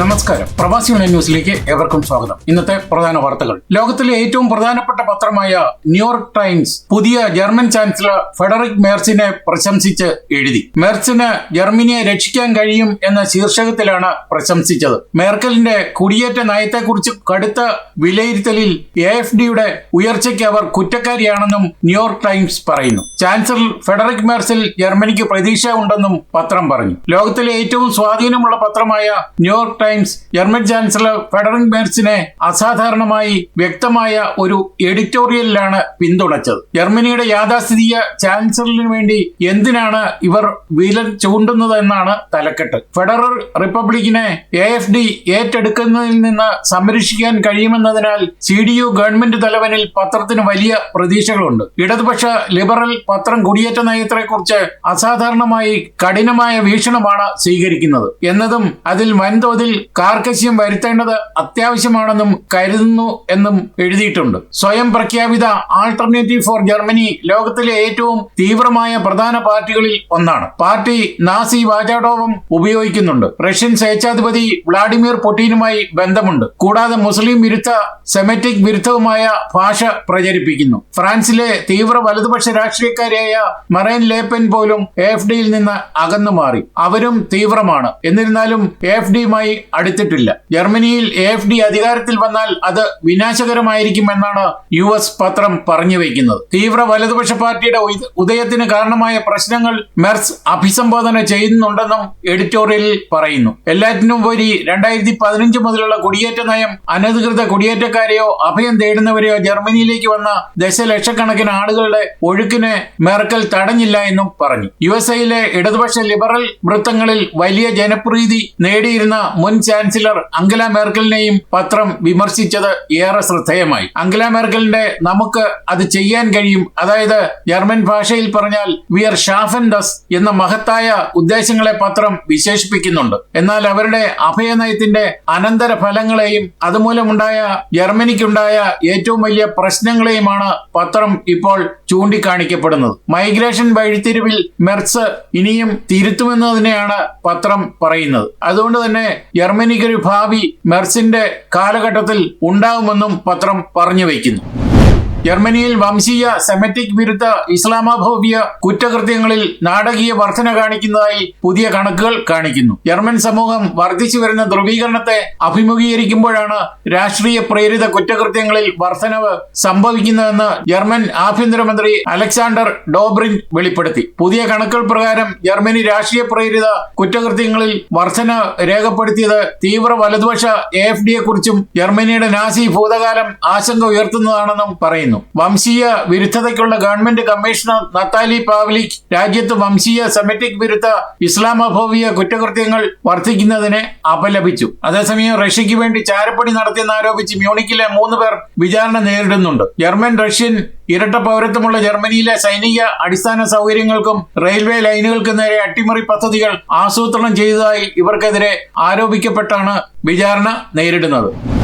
നമസ്കാരം. പ്രവാസി ഓൺലൈൻ ന്യൂസിലേക്ക് ഏവർക്കും സ്വാഗതം. ഇന്നത്തെ പ്രധാന വാർത്തകൾ. ലോകത്തിലെ ഏറ്റവും പ്രധാനപ്പെട്ട പത്രമായ ന്യൂയോർക്ക് ടൈംസ് പുതിയ ജർമ്മൻ ചാൻസലർ ഫെഡറിക് മേർസിനെ പ്രശംസിച്ച് എഴുതി. മേർസിന് ജർമ്മനിയെ രക്ഷിക്കാൻ കഴിയും എന്ന ശീർഷകത്തിലാണ് പ്രശംസിച്ചത്. മേർക്കലിന്റെ കുടിയേറ്റ നയത്തെക്കുറിച്ച് കടുത്ത വിലയിരുത്തലിൽ എ എഫ് ഡിയുടെ ഉയർച്ചയ്ക്ക് അവർ കുറ്റക്കാരിയാണെന്നും ന്യൂയോർക്ക് ടൈംസ് പറയുന്നു. ചാൻസലർ ഫെഡറിക് മേർസിൽ ജർമ്മനിക്ക് പ്രതീക്ഷ ഉണ്ടെന്നും പത്രം പറഞ്ഞു. ലോകത്തിലെ ഏറ്റവും സ്വാധീനമുള്ള പത്രമായ New York Times German chancellor ഫെഡറിംഗ് മേർസിനെ അസാധാരണമായി വ്യക്തമായ ഒരു എഡിറ്റോറിയലിലാണ് പിന്തുണച്ചത്. ജർമ്മനിയുടെ യാഥാസ്ഥിതിക ചാൻസലറിന് വേണ്ടി എന്തിനാണ് ഇവർ വില ചൂണ്ടുന്നത് എന്നാണ് തലക്കെട്ട്. ഫെഡറൽ റിപ്പബ്ലിക്കിനെ എ എഫ് ഡി ഏറ്റെടുക്കുന്നതിൽ നിന്ന് സംരക്ഷിക്കാൻ കഴിയുമെന്നതിനാൽ സി ഡി യു ഗവൺമെന്റ് തലവനിൽ പത്രത്തിന് വലിയ പ്രതീക്ഷകളുണ്ട്. ഇടതുപക്ഷ ലിബറൽ പത്രം കുടിയേറ്റ നയത്തെക്കുറിച്ച് അസാധാരണമായി കഠിനമായ വീക്ഷണമാണ് സ്വീകരിക്കുന്നത്. എന്നതും അതിൽ വൻതോതിൽ കാർക്കശ്യം വരുത്തേണ്ടത് അത്യാവശ്യമാണെന്നും കരുതുന്നു എന്നും എഴുതിയിട്ടുണ്ട്. സ്വയം പ്രഖ്യാപിത ആൾട്ടർനേറ്റീവ് ഫോർ ജർമ്മനി ലോകത്തിലെ ഏറ്റവും തീവ്രമായ പ്രധാന പാർട്ടികളിൽ ഒന്നാണ്. പാർട്ടി നാസി വാചാടോവം ഉപയോഗിക്കുന്നുണ്ട്. റഷ്യൻ സ്വേച്ഛാധിപതി വ്ളാഡിമിർ പുടിനുമായി ബന്ധമുണ്ട്. കൂടാതെ മുസ്ലിം വിരുദ്ധ സെമറ്റിക് വിരുദ്ധവുമായ ഭാഷ പ്രചരിപ്പിക്കുന്നു. ഫ്രാൻസിലെ തീവ്ര വലതുപക്ഷ രാഷ്ട്രീയക്കാരിയായ മറൈൻ ലേപ്പൻ പോലും എഫ് ഡിയിൽ നിന്ന് അകന്നു മാറി. അവരും തീവ്രമാണ്. എന്നിരുന്നാലും എഫ് ഡിയുമായി അടുത്തിട്ടില്ല. ജർമ്മനിയിൽ എ എഫ് ഡി അധികാരത്തിൽ വന്നാൽ അത് വിനാശകരമായിരിക്കുമെന്നാണ് യു എസ് പത്രം പറഞ്ഞു വയ്ക്കുന്നത് തീവ്ര വലതുപക്ഷ പാർട്ടിയുടെ ഉദയത്തിന് കാരണമായ പ്രശ്നങ്ങൾ മെർസ് അഭിസംബോധന ചെയ്യുന്നുണ്ടെന്നും എഡിറ്റോറിയലിൽ പറയുന്നു. എല്ലാറ്റിനും ഉപരി രണ്ടായിരത്തി പതിനഞ്ച് മുതലുള്ള കുടിയേറ്റ നയം അനധികൃത കുടിയേറ്റക്കാരെയോ അഭയം തേടുന്നവരെയോ ജർമ്മനിയിലേക്ക് വന്ന ദശലക്ഷക്കണക്കിന് ആളുകളുടെ ഒഴുക്കിനെ മെർക്കൽ തടഞ്ഞില്ല എന്നും പറഞ്ഞു. യു എസ് ഐയിലെ ഇടതുപക്ഷ ലിബറൽ വൃത്തങ്ങളിൽ വലിയ ജനപ്രീതി നേടിയിരുന്ന മുൻ ചാൻസലർ അംഗല മെർക്കലിനെയും പത്രം വിമർശിച്ചത് ഏറെ ശ്രദ്ധേയമായി. അംഗല മെർക്കലിന്റെ നമുക്ക് അത് ചെയ്യാൻ കഴിയും. അതായത് ജർമ്മൻ ഭാഷയിൽ പറഞ്ഞാൽ വി ആർ ഷാഫൻ ഡസ് എന്ന മഹത്തായ ഉദ്ദേശങ്ങളെ പത്രം വിശേഷിപ്പിക്കുന്നുണ്ട്. എന്നാൽ അവരുടെ അഭയനയത്തിന്റെ അനന്തര ഫലങ്ങളെയും അതുമൂലമുണ്ടായ ജർമ്മനിക്കുണ്ടായ ഏറ്റവും വലിയ പ്രശ്നങ്ങളെയുമാണ് പത്രം ഇപ്പോൾ ചൂണ്ടിക്കാണിക്കപ്പെടുന്നത്. മൈഗ്രേഷൻ വഴിത്തിരിവിൽ മെർസ് ഇനിയും തിരുത്തുമെന്നതിനെയാണ് പത്രം പറയുന്നത്. അതുകൊണ്ട് തന്നെ ജർമ്മനിക്കൊരു ഭാവി മെർസിന്റെ കാലഘട്ടത്തിൽ ഉണ്ടാവുമെന്നും പത്രം പറഞ്ഞു വയ്ക്കുന്നു. ജർമ്മനിയിൽ വംശീയ സെമറ്റിക് വിരുദ്ധ ഇസ്ലാമോഫോബിയ കുറ്റകൃത്യങ്ങളിൽ നാടകീയ വർധന കാണിക്കുന്നതായി പുതിയ കണക്കുകൾ കാണിക്കുന്നു. ജർമ്മൻ സമൂഹം വർദ്ധിച്ചു വരുന്ന ധ്രുവീകരണത്തെ അഭിമുഖീകരിക്കുമ്പോഴാണ് രാഷ്ട്രീയ പ്രേരിത കുറ്റകൃത്യങ്ങളിൽ വർധനവ് സംഭവിക്കുന്നതെന്ന് ജർമ്മൻ ആഭ്യന്തരമന്ത്രി അലക്സാണ്ടർ ഡോബ്രിൻ വെളിപ്പെടുത്തി. പുതിയ കണക്കുകൾ പ്രകാരം ജർമ്മനി രാഷ്ട്രീയ പ്രേരിത കുറ്റകൃത്യങ്ങളിൽ വർധന രേഖപ്പെടുത്തിയത് തീവ്ര വലതുപക്ഷ എ എഫ് ഡിയെക്കുറിച്ചും ജർമ്മനിയുടെ നാസി ഭൂതകാലം ആശങ്ക ഉയർത്തുന്നതാണെന്നും പറയുന്നു. വംശീയ വിരുദ്ധതയ്ക്കുള്ള ഗവൺമെന്റ് കമ്മീഷണർ നത്താലി പാവ്ലിക് രാജ്യത്ത് വംശീയ സെമറ്റിക് വിരുദ്ധ ഇസ്ലാമോഫോബിയ കുറ്റകൃത്യങ്ങൾ വർദ്ധിക്കുന്നതിനെ അപലപിച്ചു. അതേസമയം റഷ്യയ്ക്ക് വേണ്ടി ചാരപ്പണി നടത്തിയെന്ന് ആരോപിച്ച് മ്യൂണിക്കിലെ മൂന്ന് പേർ വിചാരണ നേരിടുന്നുണ്ട്. ജർമ്മൻ റഷ്യൻ ഇരട്ട പൗരത്വമുള്ള ജർമ്മനിയിലെ സൈനിക അടിസ്ഥാന സൗകര്യങ്ങൾക്കും റെയിൽവേ ലൈനുകൾക്കും നേരെ അട്ടിമറി പദ്ധതികൾ ആസൂത്രണം ചെയ്തതായി ഇവർക്കെതിരെ ആരോപിക്കപ്പെട്ടാണ് വിചാരണ നേരിടുന്നത്.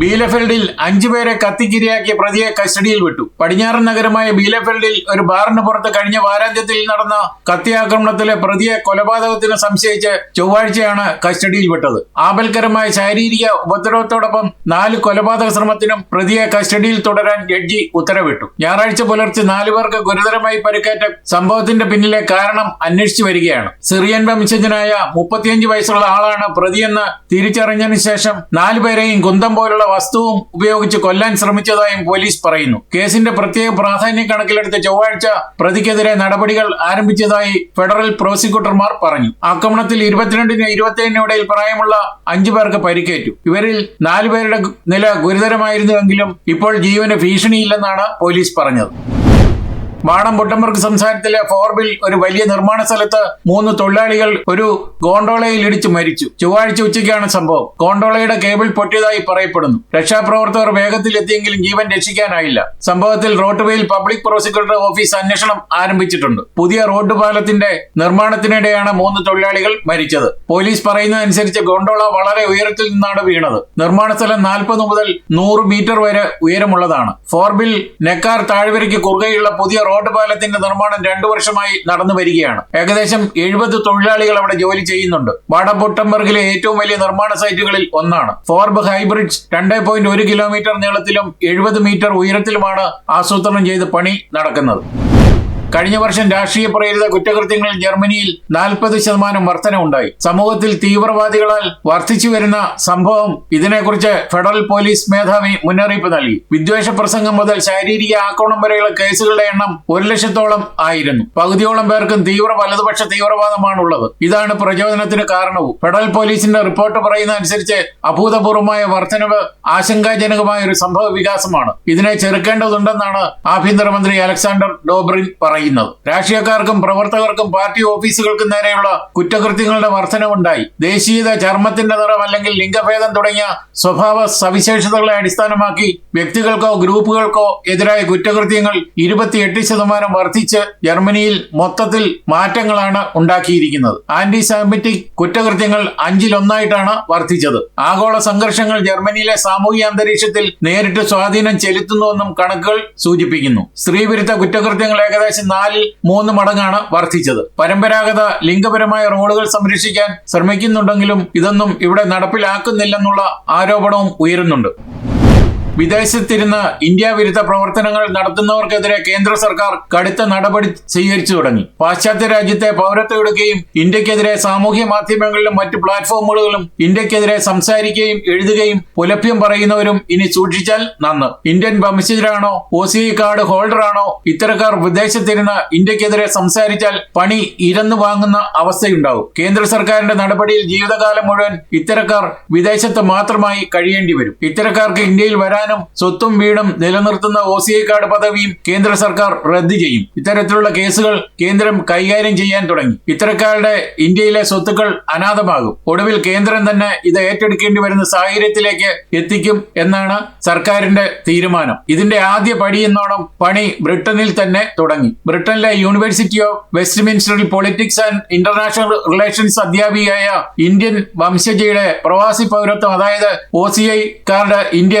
ബീലഫെൽഡിൽ അഞ്ചുപേരെ കത്തിക്കിരയാക്കിയ പ്രതിയെ കസ്റ്റഡിയിൽ വിട്ടു. പടിഞ്ഞാറൻ നഗരമായ ബീലഫെൽഡിൽ ഒരു ബാറിന് പുറത്ത് കഴിഞ്ഞ വാരാന്ത്യത്തിൽ നടന്ന കത്തിയാക്രമണത്തിലെ പ്രതിയെ കൊലപാതകത്തിന് സംശയിച്ച് ചൊവ്വാഴ്ചയാണ് കസ്റ്റഡിയിൽ വിട്ടത്. ആപൽക്കരമായ ശാരീരിക ഉപദ്രവത്തോടൊപ്പം നാല് കൊലപാതക ശ്രമത്തിനും പ്രതിയെ കസ്റ്റഡിയിൽ തുടരാൻ ജഡ്ജി ഉത്തരവിട്ടു. ഞായറാഴ്ച പുലർച്ചെ നാലു പേർക്ക് ഗുരുതരമായി പരിക്കേറ്റ സംഭവത്തിന്റെ പിന്നിലെ കാരണം അന്വേഷിച്ചു വരികയാണ്. സിറിയൻ വംശജനായ മുപ്പത്തിയഞ്ച് വയസ്സുള്ള ആളാണ് പ്രതിയെന്ന് തിരിച്ചറിഞ്ഞതിന് ശേഷം നാലുപേരെയും കുന്തം പോലുള്ള വസ്തുവും ഉപയോഗിച്ച് കൊല്ലാൻ ശ്രമിച്ചതായും പോലീസ് പറയുന്നു. കേസിന്റെ പ്രത്യേക പ്രാധാന്യം കണക്കിലെടുത്ത് ചൊവ്വാഴ്ച പ്രതിക്കെതിരെ നടപടികൾ ആരംഭിച്ചതായി ഫെഡറൽ പ്രോസിക്യൂട്ടർമാർ പറഞ്ഞു. ആക്രമണത്തിൽ ഇരുപത്തിരണ്ടിന് ഇരുപത്തിയേഴിന് ഇടയിൽ പ്രായമുള്ള അഞ്ചു പേർക്ക് പരിക്കേറ്റു. ഇവരിൽ നാലുപേരുടെ നില ഗുരുതരമായിരുന്നുവെങ്കിലും ഇപ്പോൾ ജീവന് ഭീഷണിയില്ലെന്നാണ് പോലീസ് പറഞ്ഞത്. വാണം പൊട്ടമ്പർക്ക് സംസ്ഥാനത്തിലെ ഫോർബിൽ ഒരു വലിയ നിർമ്മാണ സ്ഥലത്ത് മൂന്ന് തൊഴിലാളികൾ ഒരു ഗോണ്ടോളയിൽ ഇടിച്ചു മരിച്ചു. ചൊവ്വാഴ്ച ഉച്ചയ്ക്കാണ് സംഭവം. ഗോണ്ടോളയുടെ കേബിൾ പൊട്ടിയതായി പറയപ്പെടുന്നു. രക്ഷാപ്രവർത്തകർ വേഗത്തിൽ എത്തിയെങ്കിലും ജീവൻ രക്ഷിക്കാനായില്ല. സംഭവത്തിൽ റോഡ്വേയിൽ പബ്ലിക് പ്രോസിക്യൂട്ടർ ഓഫീസ് അന്വേഷണം ആരംഭിച്ചിട്ടുണ്ട്. പുതിയ റോഡ് പാലത്തിന്റെ നിർമ്മാണത്തിനിടെയാണ് മൂന്ന് തൊഴിലാളികൾ മരിച്ചത്. പോലീസ് പറയുന്നതനുസരിച്ച് ഗോണ്ടോള വളരെ ഉയരത്തിൽ നിന്നാണ് വീണത്. നിർമ്മാണ സ്ഥലം നാൽപ്പത് മുതൽ നൂറ് മീറ്റർ വരെ ഉയരമുള്ളതാണ്. ഫോർബിൽ നെക്കാർ താഴ്വരയ്ക്ക് കുറുകെയുള്ള പുതിയ റോഡ് റോഡ് പാലത്തിന്റെ നിർമ്മാണം രണ്ടു വർഷമായി നടന്നു വരികയാണ്. ഏകദേശം എഴുപത് തൊഴിലാളികൾ അവിടെ ജോലി ചെയ്യുന്നുണ്ട്. വാടപൊട്ടംബർഗിലെ ഏറ്റവും വലിയ നിർമ്മാണ സൈറ്റുകളിൽ ഒന്നാണ്. ഫോർബ് ഹൈബ്രിഡ്ജ് രണ്ടേ പോയിന്റ് ഒരു കിലോമീറ്റർ നീളത്തിലും എഴുപത് മീറ്റർ ഉയരത്തിലുമാണ് ആസൂത്രണം ചെയ്ത് പണി നടക്കുന്നത്. കഴിഞ്ഞ വർഷം രാഷ്ട്രീയ പ്രേരിത കുറ്റകൃത്യങ്ങളിൽ ജർമ്മനിയിൽ നാൽപ്പത് ശതമാനം വർധനവുണ്ടായി സമൂഹത്തിൽ തീവ്രവാദികളാൽ വർദ്ധിച്ചു വരുന്ന സംഭവം ഇതിനെക്കുറിച്ച് ഫെഡറൽ പോലീസ് മേധാവി മുന്നറിയിപ്പ് നൽകി. വിദ്വേഷ പ്രസംഗം മുതൽ ശാരീരിക ആക്രമണം വരെയുള്ള കേസുകളുടെ എണ്ണം ഒരു ലക്ഷത്തോളം ആയിരുന്നു. പകുതിയോളം പേർക്കും തീവ്ര വലതുപക്ഷ തീവ്രവാദമാണുള്ളത്. ഇതാണ് പ്രചോദനത്തിന് കാരണവും. ഫെഡറൽ പോലീസിന്റെ റിപ്പോർട്ട് പറയുന്ന അനുസരിച്ച് അഭൂതപൂർവമായ വർധനവ് ആശങ്കാജനകമായ ഒരു സംഭവ വികാസമാണ് ഇതിനെ ചെറുക്കേണ്ടതുണ്ടെന്നാണ് ആഭ്യന്തരമന്ത്രി അലക്സാണ്ടർ ഡോബ്രിൻ പറയുന്നത്. രാഷ്ട്രീയക്കാർക്കും പ്രവർത്തകർക്കും പാർട്ടി ഓഫീസുകൾക്കും നേരെയുള്ള കുറ്റകൃത്യങ്ങളുടെ വർധനവുണ്ടായി. ദേശീയത ചർമ്മത്തിന്റെ നിറം അല്ലെങ്കിൽ ലിംഗഭേദം തുടങ്ങിയ സ്വഭാവ സവിശേഷതകളെ അടിസ്ഥാനമാക്കി വ്യക്തികൾക്കോ ഗ്രൂപ്പുകൾക്കോ എതിരായ കുറ്റകൃത്യങ്ങൾ ഇരുപത്തിയെട്ട് ശതമാനം വർദ്ധിച്ച് ജർമ്മനിയിൽ മൊത്തത്തിൽ മാറ്റങ്ങളാണ് ഉണ്ടാക്കിയിരിക്കുന്നത്. ആന്റി സെമിറ്റിക് കുറ്റകൃത്യങ്ങൾ അഞ്ചിലൊന്നായിട്ടാണ് വർദ്ധിച്ചത് ആഗോള സംഘർഷങ്ങൾ ജർമ്മനിയിലെ സാമൂഹിക അന്തരീക്ഷത്തിൽ നേരിട്ട് സ്വാധീനം ചെലുത്തുന്നുവെന്നും കണക്കുകൾ സൂചിപ്പിക്കുന്നു. സ്ത്രീവിരുദ്ധ കുറ്റകൃത്യങ്ങൾ ഏകദേശം നാലിൽ മൂന്ന് മടങ്ങാണ് വർദ്ധിച്ചത്. പരമ്പരാഗത ലിംഗപരമായ റോളുകൾ സംരക്ഷിക്കാൻ ശ്രമിക്കുന്നുണ്ടെങ്കിലും ഇതൊന്നും ഇവിടെ നടപ്പിലാക്കുന്നില്ലെന്നുള്ള ആരോപണവും ഉയരുന്നുണ്ട്. വിദേശത്തിരുന്ന് ഇന്ത്യ വിരുദ്ധ പ്രവർത്തനങ്ങൾ നടത്തുന്നവർക്കെതിരെ കേന്ദ്ര സർക്കാർ കടുത്ത നടപടി സ്വീകരിച്ചു തുടങ്ങി. പാശ്ചാത്യ രാജ്യത്തെ പൗരത്വം എടുക്കുകയും ഇന്ത്യക്കെതിരെ സാമൂഹ്യ മാധ്യമങ്ങളിലും മറ്റു പ്ലാറ്റ്ഫോമുകളിലും ഇന്ത്യക്കെതിരെ സംസാരിക്കുകയും എഴുതുകയും പുലഭ്യം പറയുന്നവരും ഇനി സൂക്ഷിച്ചാൽ നന്ന്. ഇന്ത്യൻ വംശജരാണോ ഒ സി കാർഡ് ഹോൾഡറാണോ? ഇത്തരക്കാർ വിദേശത്തിരുന്ന് ഇന്ത്യക്കെതിരെ സംസാരിച്ചാൽ പണി ഇരന്നു വാങ്ങുന്ന അവസ്ഥയുണ്ടാവും. കേന്ദ്ര സർക്കാരിന്റെ നടപടിയിൽ ജീവിതകാലം മുഴുവൻ ഇത്തരക്കാർ വിദേശത്ത് മാത്രമായി കഴിയേണ്ടി വരും. ഇത്തരക്കാർക്ക് ഇന്ത്യയിൽ വരാനും സ്വത്തും വീടും നിലനിർത്തുന്ന ഒ സി കാർഡ് പദവിയും കേന്ദ്ര സർക്കാർ റദ്ദ് ചെയ്യും. ഇത്തരത്തിലുള്ള കേസുകൾ കേന്ദ്രം കൈകാര്യം ചെയ്യാൻ തുടങ്ങി. ഇത്തരക്കാരുടെ ഇന്ത്യയിലെ സ്വത്തുക്കൾ അനാഥമാകും. ഒടുവിൽ കേന്ദ്രം തന്നെ ഇത് ഏറ്റെടുക്കേണ്ടി വരുന്ന സാഹചര്യത്തിലേക്ക് എത്തിക്കും എന്നാണ് സർക്കാരിന്റെ തീരുമാനം. ഇതിന്റെ ആദ്യ പടി എന്നോണം പണി ബ്രിട്ടനിൽ തന്നെ തുടങ്ങി. ബ്രിട്ടനിലെ യൂണിവേഴ്സിറ്റി ഓഫ് വെസ്റ്റ്മിൻസ്റ്ററിൽ പൊളിറ്റിക്സ് ആൻഡ് ഇന്റർനാഷണൽ റിലേഷൻസ് അധ്യാപികയായ ഇന്ത്യൻ വംശജയുടെ പ്രവാസി പൗരത്വം അതായത് O C I card India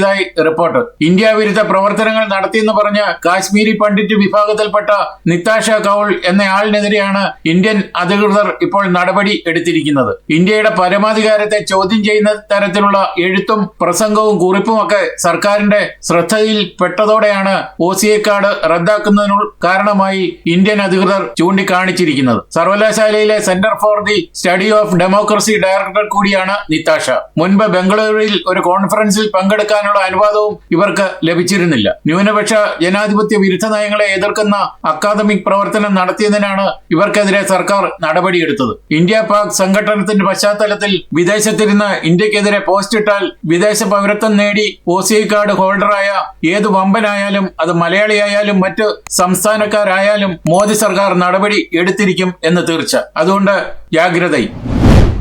റദ്ദാക്കിയതായി റിപ്പോർട്ട്. ഇന്ത്യ വിരുദ്ധ പ്രവർത്തനങ്ങൾ നടത്തിയെന്ന് പറഞ്ഞ് കാശ്മീരി പണ്ഡിറ്റ് വിഭാഗത്തിൽപ്പെട്ട നിതാഷ കൗൾ എന്നയാളിനെതിരെയാണ് ഇന്ത്യൻ അധികൃതർ ഇപ്പോൾ നടപടി എടുത്തിരിക്കുന്നത്. ഇന്ത്യയുടെ പരമാധികാരത്തെ ചോദ്യം ചെയ്യുന്ന തരത്തിലുള്ള എഴുത്തും പ്രസംഗവും കുറിപ്പും ഒക്കെ സർക്കാരിന്റെ ശ്രദ്ധയിൽ പെട്ടതോടെയാണ് ഒ സി എ കാർഡ് റദ്ദാക്കുന്നതിനുള്ള കാരണമായി ഇന്ത്യൻ അധികൃതർ ചൂണ്ടിക്കാണിച്ചിരിക്കുന്നത്. സർവകലാശാലയിലെ centre for the study of democracy director കൂടിയാണ് നിതാഷ മുൻപ് ബംഗളൂരുവിൽ ഒരു കോൺഫറൻസിൽ പങ്കെടുക്കാനുള്ള അനുവാദവും ഇവർക്ക് ലഭിച്ചിരുന്നില്ല. ന്യൂനപക്ഷ ജനാധിപത്യ വിരുദ്ധ നയങ്ങളെ എതിർക്കുന്ന അക്കാദമിക് പ്രവർത്തനം നടത്തിയതിനാണ് ഇവർക്കെതിരെ സർക്കാർ നടപടിയെടുത്തത്. ഇന്ത്യ പാക് സംഘടനത്തിന്റെ പശ്ചാത്തലത്തിൽ വിദേശത്തിരുന്ന് ഇന്ത്യക്കെതിരെ പോസ്റ്റ് ഇട്ടാൽ വിദേശ പൗരത്വം നേടി ഒ കാർഡ് ഹോൾഡറായ ഏത് വമ്പനായാലും അത് മലയാളിയായാലും മറ്റ് സംസ്ഥാനക്കാരായാലും മോദി സർക്കാർ നടപടി എടുത്തിരിക്കും എന്ന് തീർച്ച. അതുകൊണ്ട് ജാഗ്രതയും